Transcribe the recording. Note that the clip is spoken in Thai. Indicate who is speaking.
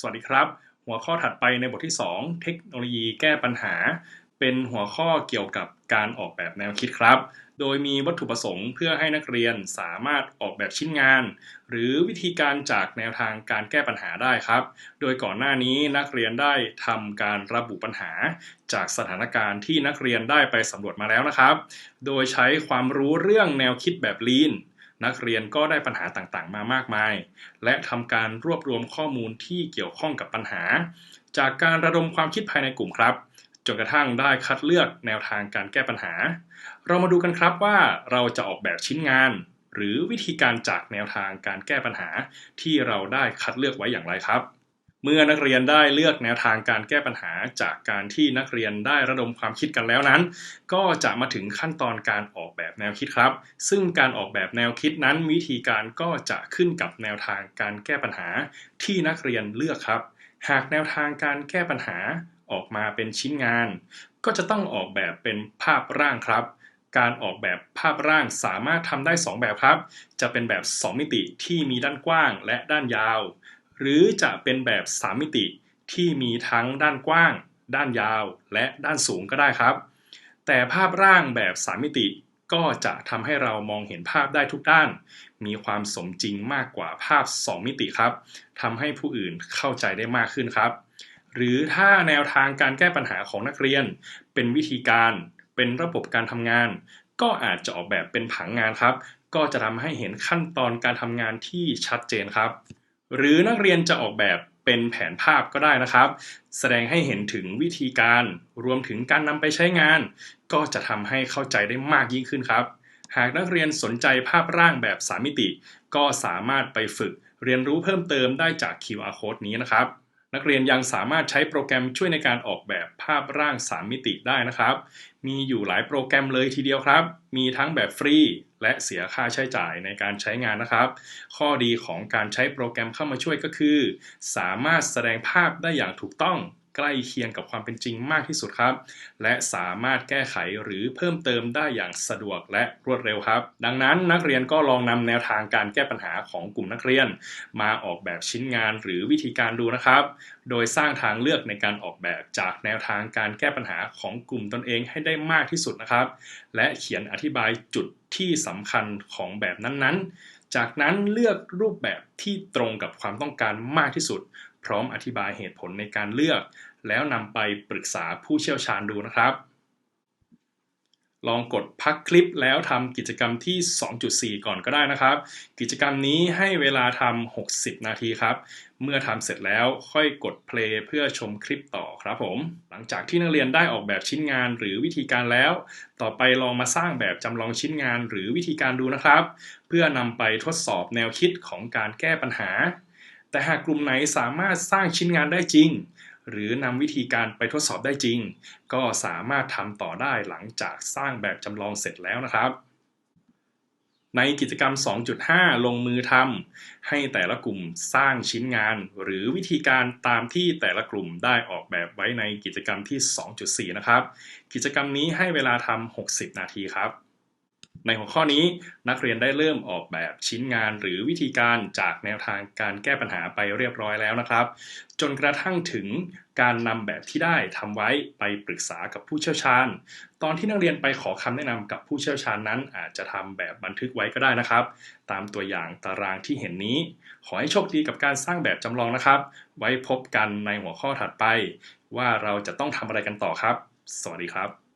Speaker 1: สวัสดีครับ หัวข้อถัดไปในบทที่ 2 เทคโนโลยีแก้ปัญหา เป็นหัวข้อเกี่ยวกับการออกแบบแนวคิดครับ โดยมีวัตถุประสงค์เพื่อให้นักเรียนสามารถออกแบบชิ้นงาน หรือวิธีการจากแนวทางการแก้ปัญหาได้ครับ โดยก่อนหน้านี้นักเรียนได้ทำการระบุปัญหา จากสถานการณ์ที่นักเรียนได้ไปสำรวจมาแล้วนะครับ โดยใช้ความรู้เรื่องแนวคิดแบบ Lean นั นักเรียนก็ได้ปัญหาต่างๆ มามากมาย และทำการรวบรวมข้อมูลที่เกี่ยวข้องกับปัญหา จากการระดมความคิดภายในกลุ่มครับ จนกระทั่งได้คัดเลือกแนวทางการแก้ปัญหา เรามาดูกันครับว่าเราจะออกแบบชิ้นงาน หรือวิธีการจากแนวทางการแก้ปัญหา ที่เราได้คัดเลือกไว้อย่างไรครับ เมื่อนักเรียนได้เลือกแนวทางการแก้ปัญหาจากการที่นักเรียนได้ระดมความคิดกันแล้วนั้น ก็จะมาถึงขั้นตอนการออกแบบแนวคิดครับ ซึ่งการออกแบบแนวคิดนั้นวิธีการก็จะขึ้นกับแนวทางการแก้ปัญหาที่นักเรียนเลือกครับ หากแนวทางการแก้ปัญหาออกมาเป็นชิ้นงาน ก็จะต้องออกแบบเป็นภาพร่างครับการออกแบบภาพร่างสามารถทำได้ 2 แบบครับ จะเป็นแบบ 2 มิติที่มีด้านกว้างและด้านยาว หรือจะเป็นแบบ3มิติที่มีทั้งด้านกว้าง ด้านยาว และด้านสูงก็ได้ครับ แต่ภาพร่างแบบ3มิติก็จะทำให้เรามองเห็นภาพได้ทุกด้าน มีความสมจริงมากกว่าภาพ 2 มิติครับทำให้ผู้อื่นเข้าใจได้มากขึ้นครับ หรือถ้าแนวทางการแก้ปัญหาของนักเรียน เป็นวิธีการเป็นระบบการทำงาน ก็อาจจะออกแบบเป็นผังงานครับ ก็จะทำให้เห็นขั้นตอนการทำงานที่ชัดเจนครับ หรือนักเรียนจะออกแบบเป็นแผนภาพก็ได้นะครับ แสดงให้เห็นถึงวิธีการรวมถึงการนำไปใช้งาน ก็จะทำให้เข้าใจได้มากยิ่งขึ้นครับ หากนักเรียนสนใจภาพร่างแบบ3มิติ ก็สามารถไปฝึกเรียนรู้เพิ่มเติมได้จาก QR code นี้นะครับ นักเรียนยังสามารถใช้โปรแกรมช่วยในการออกแบบภาพร่าง 3 มิติได้นะครับ มีอยู่หลายโปรแกรมเลยทีเดียวครับ มีทั้งแบบฟรีและเสียค่าใช้จ่ายในการใช้งานนะครับ ข้อดีของการใช้โปรแกรมเข้ามาช่วยก็คือ สามารถแสดงภาพได้อย่างถูกต้อง ใกล้เคียงกับความเป็นจริงมากที่สุดครับ และสามารถแก้ไขหรือเพิ่มเติมได้อย่างสะดวกและรวดเร็วครับ ดังนั้นนักเรียนก็ลองนำแนวทางการแก้ปัญหาของกลุ่มนักเรียน มาออกแบบชิ้นงานหรือวิธีการดูนะครับ โดยสร้างทางเลือกในการออกแบบจากแนวทางการแก้ปัญหาของกลุ่มตนเองให้ได้มากที่สุดนะครับ และเขียนอธิบายจุดที่สำคัญของแบบนั้นๆ จากนั้นเลือกรูปแบบที่ตรงกับความต้องการมากที่สุด พร้อมอธิบายเหตุผลในการเลือก แล้วนำไปปรึกษาผู้เชี่ยวชาญดูนะครับ ลองกดพักคลิปแล้วทำกิจกรรมที่ 2.4 ก่อนก็ได้นะครับ กิจกรรมนี้ให้เวลาทำ 60 นาทีครับ เมื่อทำเสร็จแล้วค่อยกด play เพื่อชมคลิปต่อครับผม หลังจากที่นักเรียนได้ออกแบบชิ้นงานหรือวิธีการแล้ว ต่อไปลองมาสร้างแบบจำลองชิ้นงานหรือวิธีการดูนะครับ เพื่อนำไปทดสอบแนวคิดของการแก้ปัญหา แต่หากกลุ่มไหนสามารถสร้างชิ้นงานได้จริง หรือนำวิธีการไปทดสอบได้จริง ก็สามารถทำต่อได้หลังจากสร้างแบบจำลองเสร็จแล้วนะครับในกิจกรรม 2.5 ลงมือทำให้แต่ละกลุ่มสร้างชิ้นงาน หรือวิธีการตามที่แต่ละกลุ่มได้ออกแบบไว้ในกิจกรรมที่ 2.4 นะครับ กิจกรรมนี้ให้เวลาทำ60 นาทีครับ ในหัวข้อนี้นักเรียนได้เริ่มออกแบบชิ้นงานหรือวิธีการจากแนวทางการแก้ปัญหาไปเรียบร้อยแล้วนะครับ จนกระทั่งถึงการนำแบบที่ได้ทำไว้ไปปรึกษากับผู้เชี่ยวชาญ ตอนที่นักเรียนไปขอคำแนะนำกับผู้เชี่ยวชาญนั้น อาจจะทำแบบบันทึกไว้ก็ได้นะครับ ตามตัวอย่างตารางที่เห็นนี้ ขอให้โชคดีกับการสร้างแบบจำลองนะครับ ไว้พบกันในหัวข้อถัดไป ว่าเราจะต้องทำอะไรกันต่อครับ สวัสดีครับ